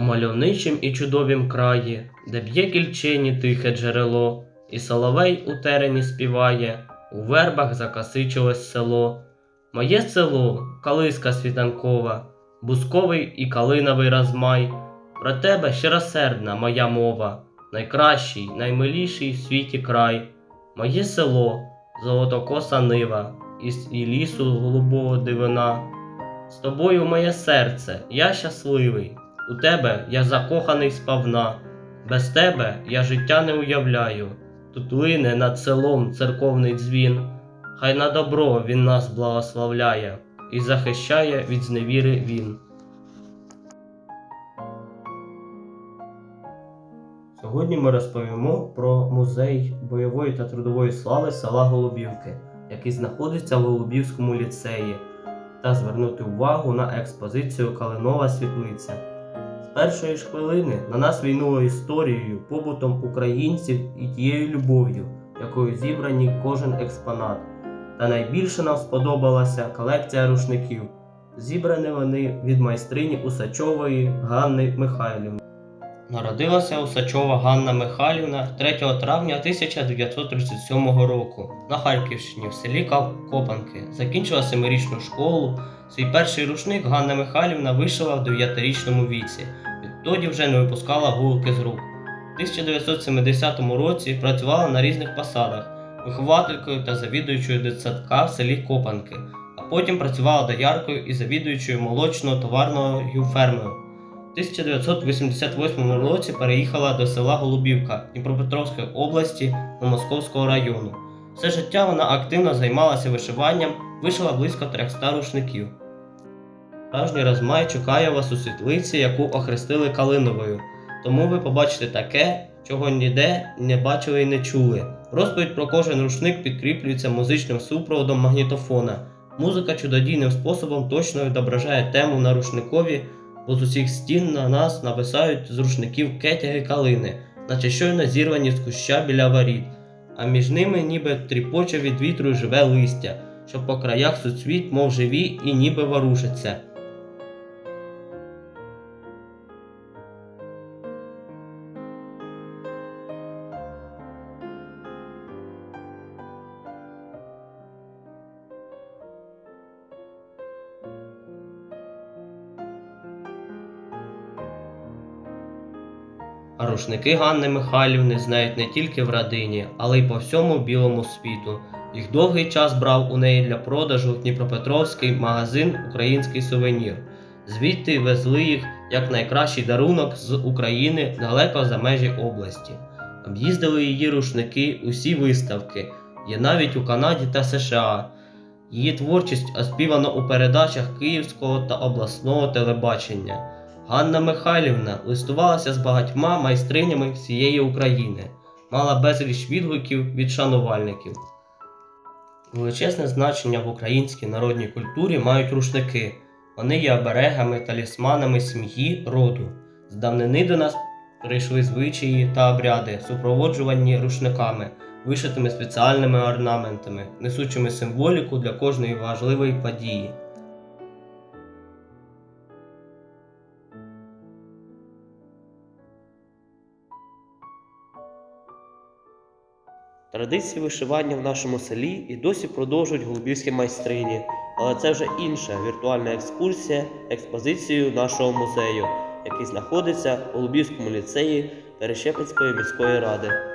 мальовничім і чудовім краї, де б'є кільчині тихе джерело, і соловей у терені співає, у вербах закасичилось село. Моє село, калиска світанкова, бусковий і калиновий розмай. Про тебе щиросердна моя мова, найкращий, наймиліший в світі край. Моє село, золотокоса нива, із і лісу голубого дивина. З тобою моє серце, я щасливий, у тебе я закоханий сповна, без тебе я життя не уявляю, тут лине над селом церковний дзвін, хай на добро він нас благословляє і захищає від зневіри він. Сьогодні ми розповімо про музей бойової та трудової слави села Голубівки, який знаходиться в Голубівському ліцеї, та звернути увагу на експозицію Калинова світлиця. Першої ж хвилини на нас війнуло історією, побутом українців і тією любов'ю, якою зібрані кожен експонат. Та найбільше нам сподобалася колекція рушників. Зібрані вони від майстрині Усачової Ганни Михайлівни. Народилася Усачова Ганна Михайлівна 3 травня 1937 року на Харківщині в селі Копанки. Закінчила семирічну школу. Свій перший рушник Ганна Михайлівна вишила в 9-річному віці. Відтоді вже не випускала гулки з рук. У 1970 році працювала на різних посадах вихователькою та завідуючою дитсадка в селі Копанки, а потім працювала дояркою і завідуючою молочного товарною фермою. У 1988 році переїхала до села Голубівка Дніпропетровської області до Московського району. Все життя вона активно займалася вишиванням, вишила близько 300 рушників. Справжній розмай чекає вас у світлиці, яку охрестили Калиновою. Тому ви побачите таке, чого ніде не бачили і не чули. Розповідь про кожен рушник підкріплюється музичним супроводом магнітофона. Музика чудодійним способом точно відображає тему на рушникові, бо з усіх стін на нас нависають з рушників кетяги калини, наче щойно зірвані з куща біля воріт, а між ними ніби тріпоче від вітру живе листя, що по краях суцвіт, мов живі і ніби ворушаться. Рушники Ганни Михайлівни знають не тільки в родині, але й по всьому білому світу. Їх довгий час брав у неї для продажу Дніпропетровський магазин Український сувенір. Звідти везли їх як найкращий дарунок з України далеко за межі області. Об'їздили її рушники усі виставки, є навіть у Канаді та США. Її творчість оспівано у передачах Київського та обласного телебачення. Ганна Михайлівна листувалася з багатьма майстринями всієї України, мала безліч відгуків від шанувальників. Величезне значення в українській народній культурі мають рушники. Вони є оберегами, талісманами сім'ї, роду. З давнини до нас прийшли звичаї та обряди, супроводжувані рушниками, вишитими спеціальними орнаментами, несучими символіку для кожної важливої події. Традиції вишивання в нашому селі і досі продовжують голубівські майстрині, але це вже інша віртуальна екскурсія експозицією нашого музею, який знаходиться у Голубівському ліцеї Перещепинської міської ради.